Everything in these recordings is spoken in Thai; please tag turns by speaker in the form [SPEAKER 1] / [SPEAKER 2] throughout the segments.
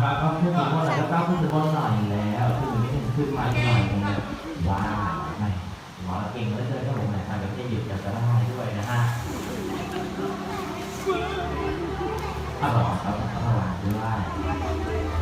[SPEAKER 1] ขึ้นถึงบนหน่อยแล้วขึ้นนิดนึงขึ้นมาหน่อยนึงเลยว้าวไม่หมอเก่งเลยเกินครับผมนะเดี๋ยวจะหยุดจะได้ด้วยนะฮะถ้าบอกครับต้อระวังด้วย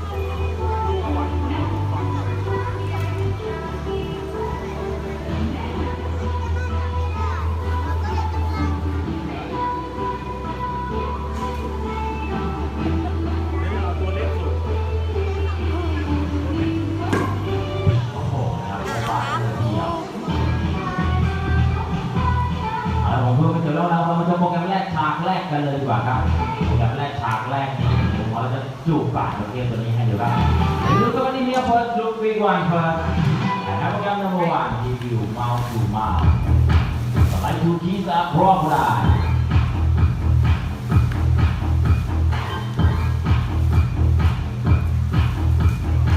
[SPEAKER 1] แล้วเราเรามาชมโปรแกรมแรกฉากแรกกันเลยดีกว่าครับโปรแกรมแรกฉากแรกนี้ผมว่าเราจะจูบปากเกมตัวนี้ให้ดูบเดี๋ยวดูกันว่านี่เนี่ย first look week one ครับนะครับโปรแกรม number one review mouth to mouth สไลด์ two keys up crocodile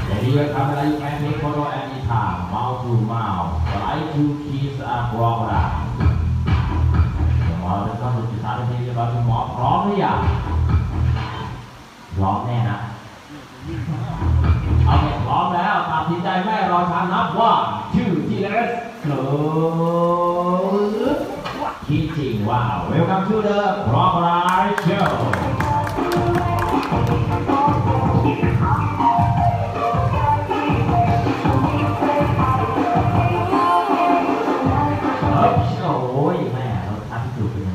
[SPEAKER 1] เดี๋ยวนี้ก็ทำอะไร you can take photo anytime mouth to mouth slide two keys up crocodile เอย่างพร้อมแน่นะ เอาเนี่พร้อมแล้วตัดสินใจแม่รอช้านับว่า ชื่อทีเลสเกิดคิดจริงว่าเวลคัมทูเดอะพร้อมไรเชียวโอ้ยแม่รถทับถูกเล